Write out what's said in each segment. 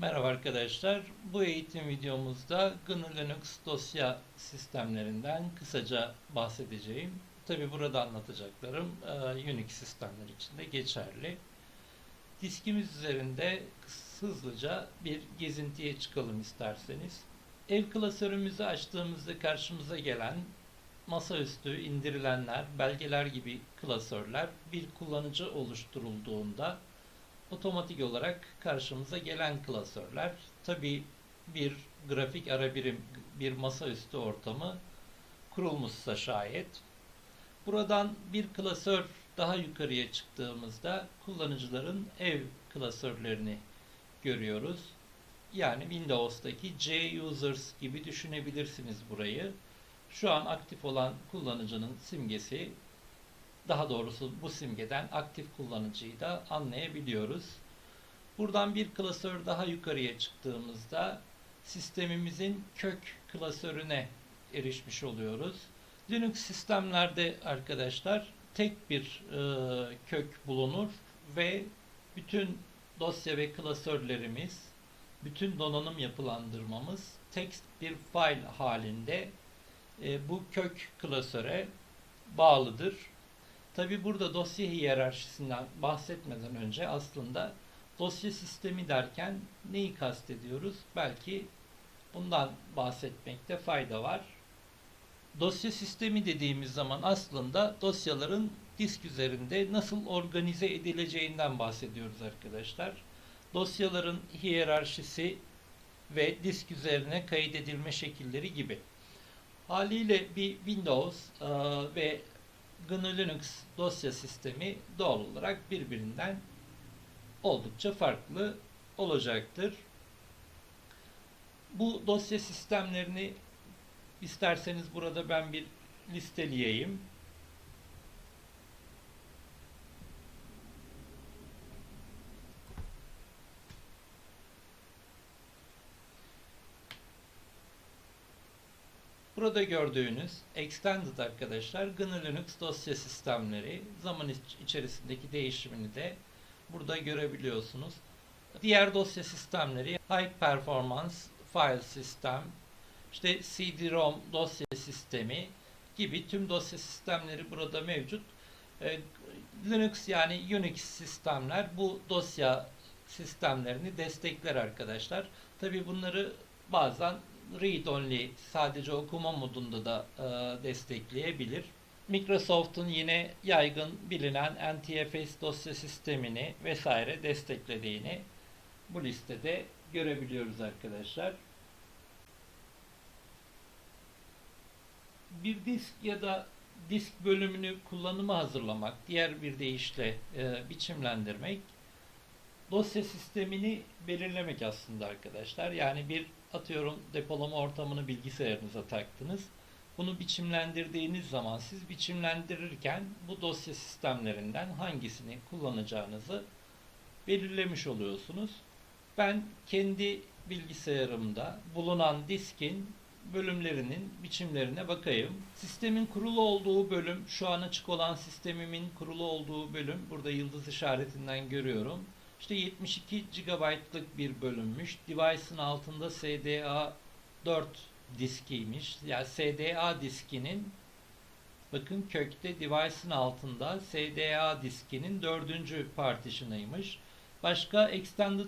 Merhaba arkadaşlar. Bu eğitim videomuzda GNU Linux dosya sistemlerinden kısaca bahsedeceğim. Tabi burada anlatacaklarım e, Unix sistemler için de geçerli. Diskimiz üzerinde hızlıca bir gezintiye çıkalım isterseniz. Ev klasörümüzü açtığımızda karşımıza gelen masaüstü indirilenler, belgeler gibi klasörler bir kullanıcı oluşturulduğunda otomatik olarak karşımıza gelen klasörler. Tabi bir grafik ara birim, bir masaüstü ortamı kurulmuşsa şayet. Buradan bir klasör daha yukarıya çıktığımızda kullanıcıların ev klasörlerini görüyoruz. Yani Windows'taki C Users gibi düşünebilirsiniz burayı. Şu an aktif olan kullanıcının simgesi daha doğrusu bu simgeden aktif kullanıcıyı da anlayabiliyoruz. Buradan bir klasör daha yukarıya çıktığımızda sistemimizin kök klasörüne erişmiş oluyoruz. Linux sistemlerde arkadaşlar tek bir e, kök bulunur ve bütün dosya ve klasörlerimiz, bütün donanım yapılandırmamız text bir file halinde e, bu kök klasöre bağlıdır. Tabi burada dosya hiyerarşisinden bahsetmeden önce aslında dosya sistemi derken neyi kastediyoruz? Belki bundan bahsetmekte fayda var. Dosya sistemi dediğimiz zaman aslında dosyaların disk üzerinde nasıl organize edileceğinden bahsediyoruz arkadaşlar. Dosyaların hiyerarşisi ve disk üzerine kaydedilme şekilleri gibi. Haliyle bir Windows ve GNU Linux dosya sistemi doğal olarak birbirinden oldukça farklı olacaktır. Bu dosya sistemlerini isterseniz burada ben bir listeleyeyim. Burada gördüğünüz Extended arkadaşlar GNU Linux dosya sistemleri zaman iç- içerisindeki değişimini de burada görebiliyorsunuz. Diğer dosya sistemleri High Performance File System, işte CD-ROM dosya sistemi gibi tüm dosya sistemleri burada mevcut. Ee, Linux yani Unix sistemler bu dosya sistemlerini destekler arkadaşlar. Tabi bunları bazen read only sadece okuma modunda da e, destekleyebilir. Microsoft'un yine yaygın bilinen NTFS dosya sistemini vesaire desteklediğini bu listede görebiliyoruz arkadaşlar. Bir disk ya da disk bölümünü kullanıma hazırlamak, diğer bir deyişle e, biçimlendirmek dosya sistemini belirlemek aslında arkadaşlar. Yani bir atıyorum depolama ortamını bilgisayarınıza taktınız. Bunu biçimlendirdiğiniz zaman siz biçimlendirirken bu dosya sistemlerinden hangisini kullanacağınızı belirlemiş oluyorsunuz. Ben kendi bilgisayarımda bulunan diskin bölümlerinin biçimlerine bakayım. Sistemin kurulu olduğu bölüm, şu an açık olan sistemimin kurulu olduğu bölüm, burada yıldız işaretinden görüyorum. İşte 72 GB'lık bir bölünmüş. Device'ın altında SDA 4 diskiymiş. Yani SDA diskinin bakın kökte device'ın altında SDA diskinin dördüncü partition'ıymış. Başka extended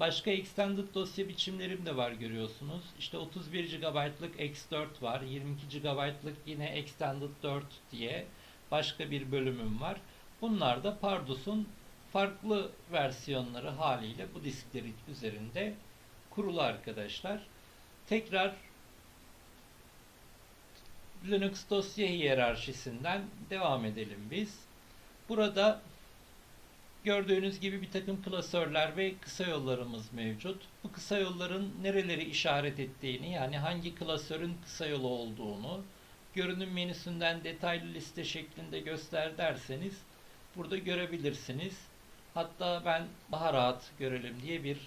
Başka extended dosya biçimlerim de var görüyorsunuz. İşte 31 GB'lık X4 var. 22 GB'lık yine extended 4 diye başka bir bölümüm var. Bunlar da Pardus'un farklı versiyonları haliyle bu disklerin üzerinde kurulu arkadaşlar. Tekrar Linux dosya hiyerarşisinden devam edelim biz. Burada gördüğünüz gibi bir takım klasörler ve kısa yollarımız mevcut. Bu kısa yolların nereleri işaret ettiğini yani hangi klasörün kısa yolu olduğunu görünüm menüsünden detaylı liste şeklinde göster derseniz burada görebilirsiniz. Hatta ben daha rahat görelim diye bir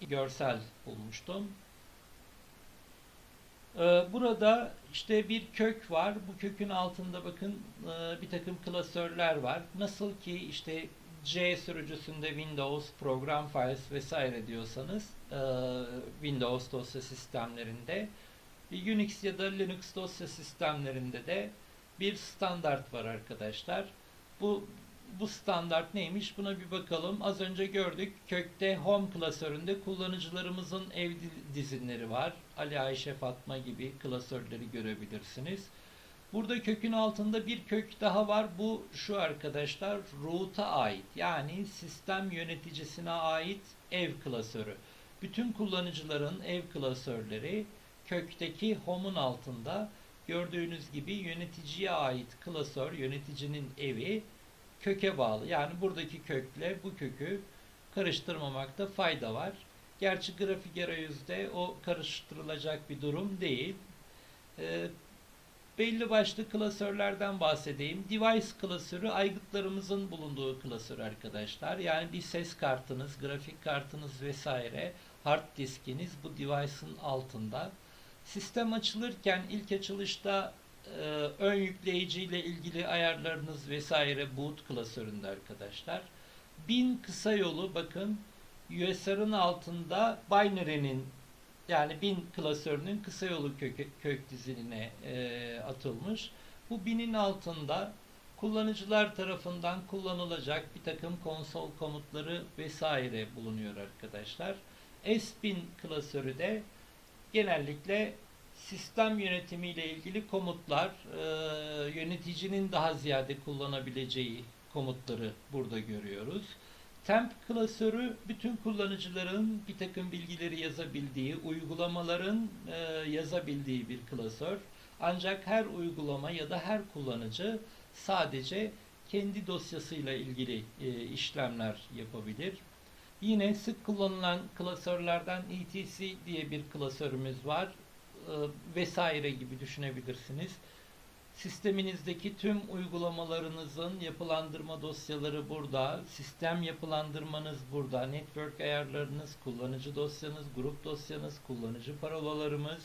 e, görsel bulmuştum. E, burada işte bir kök var. Bu kökün altında bakın e, bir takım klasörler var. Nasıl ki işte C sürücüsünde Windows, Program Files vesaire diyorsanız e, Windows dosya sistemlerinde Unix ya da Linux dosya sistemlerinde de bir standart var arkadaşlar. Bu bu standart neymiş? Buna bir bakalım. Az önce gördük. Kökte Home klasöründe kullanıcılarımızın ev di- dizinleri var. Ali, Ayşe, Fatma gibi klasörleri görebilirsiniz. Burada kökün altında bir kök daha var. Bu şu arkadaşlar root'a ait. Yani sistem yöneticisine ait ev klasörü. Bütün kullanıcıların ev klasörleri kökteki home'un altında gördüğünüz gibi yöneticiye ait klasör, yöneticinin evi köke bağlı. Yani buradaki kökle bu kökü karıştırmamakta fayda var. Gerçi grafik arayüzde o karıştırılacak bir durum değil. Ee, belli başlı klasörlerden bahsedeyim. Device klasörü aygıtlarımızın bulunduğu klasör arkadaşlar. Yani bir ses kartınız, grafik kartınız vesaire, hard diskiniz bu device'ın altında. Sistem açılırken ilk açılışta e, ön yükleyici ile ilgili ayarlarınız vesaire boot klasöründe arkadaşlar. Bin kısa yolu bakın USR'ın altında binary'nin yani bin klasörünün kısa yolu kök, kök diziline e, atılmış. Bu binin altında kullanıcılar tarafından kullanılacak bir takım konsol komutları vesaire bulunuyor arkadaşlar. S1000 klasörü de genellikle sistem yönetimi ile ilgili komutlar, e, yöneticinin daha ziyade kullanabileceği komutları burada görüyoruz. Temp klasörü bütün kullanıcıların bir takım bilgileri yazabildiği, uygulamaların e, yazabildiği bir klasör. Ancak her uygulama ya da her kullanıcı sadece kendi dosyasıyla ilgili e, işlemler yapabilir. Yine sık kullanılan klasörlerden etc diye bir klasörümüz var vesaire gibi düşünebilirsiniz. Sisteminizdeki tüm uygulamalarınızın yapılandırma dosyaları burada, sistem yapılandırmanız burada, network ayarlarınız, kullanıcı dosyanız, grup dosyanız, kullanıcı parolalarımız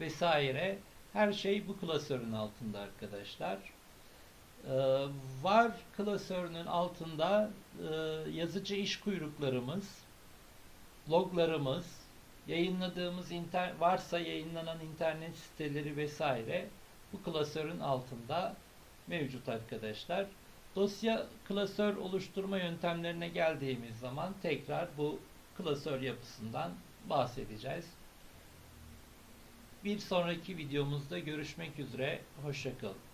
vesaire her şey bu klasörün altında arkadaşlar. Ee, var klasörünün altında e, yazıcı iş kuyruklarımız, loglarımız, yayınladığımız inter varsa yayınlanan internet siteleri vesaire bu klasörün altında mevcut arkadaşlar. Dosya klasör oluşturma yöntemlerine geldiğimiz zaman tekrar bu klasör yapısından bahsedeceğiz. Bir sonraki videomuzda görüşmek üzere. Hoşçakalın.